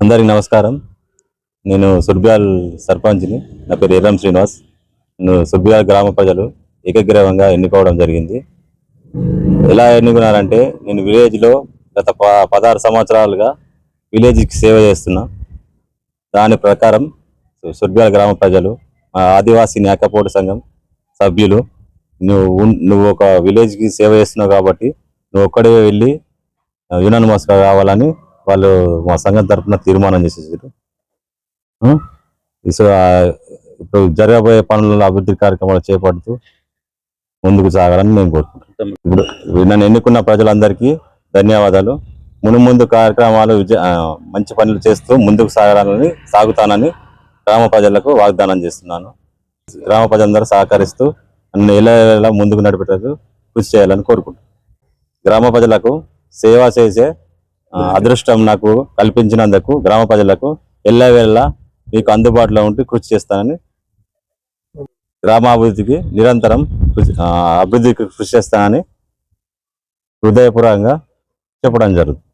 అందరికి నమస్కారం. నేను సుర్బ్యాల్ సర్పంచ్ని నా పేరు ఎర్రం శ్రీనివాస్. నేను సుర్బ్యాల్ గ్రామ ప్రజలు ఏకగ్రీవంగా ఎన్నుకోవడం జరిగింది. ఎలా ఎన్నుకున్నారంటే నేను విలేజ్లో గత ప పదహారు సంవత్సరాలుగా విలేజ్కి సేవ చేస్తున్నా. దాని ప్రకారం సుర్బ్యాల్ గ్రామ ప్రజలు మా ఆదివాసీ నేకపోటు సంఘం సభ్యులు నువ్వు నువ్వు ఒక విలేజ్కి సేవ చేస్తున్నావు కాబట్టి నువ్వు ఒక్కడే వెళ్ళి యునానిమస్ కావాలని వాళ్ళు మా సంఘం తరఫున తీర్మానం చేసేసారు. సో ఇప్పుడు జరగబోయే పనుల అభివృద్ధి కార్యక్రమాలు చేపడుతూ ముందుకు సాగాలని మేము కోరుకుంటున్నాను ఇప్పుడు నన్ను ఎన్నుకున్న ప్రజలందరికీ ధన్యవాదాలు. మును ముందు కార్యక్రమాలు విజయ మంచి పనులు చేస్తూ ముందుకు సాగాలని సాగుతానని గ్రామ ప్రజలకు వాగ్దానం చేస్తున్నాను. గ్రామ ప్రజలందరూ సహకరిస్తూ నన్ను ఎలా ఎలా ముందుకు నడిపేటకు కృషి చేయాలని కోరుకుంటున్నాను. గ్రామ ప్రజలకు సేవ చేసే అదృష్టం నాకు కల్పించినందుకు గ్రామ ప్రజలకు ఎల్లవేళ మీకు అందుబాటులో ఉండి కృషి చేస్తానని గ్రామాభివృద్ధికి నిరంతరం అభివృద్ధికి కృషి చేస్తానని హృదయపూర్వకంగా చెప్పడం జరుగుతుంది.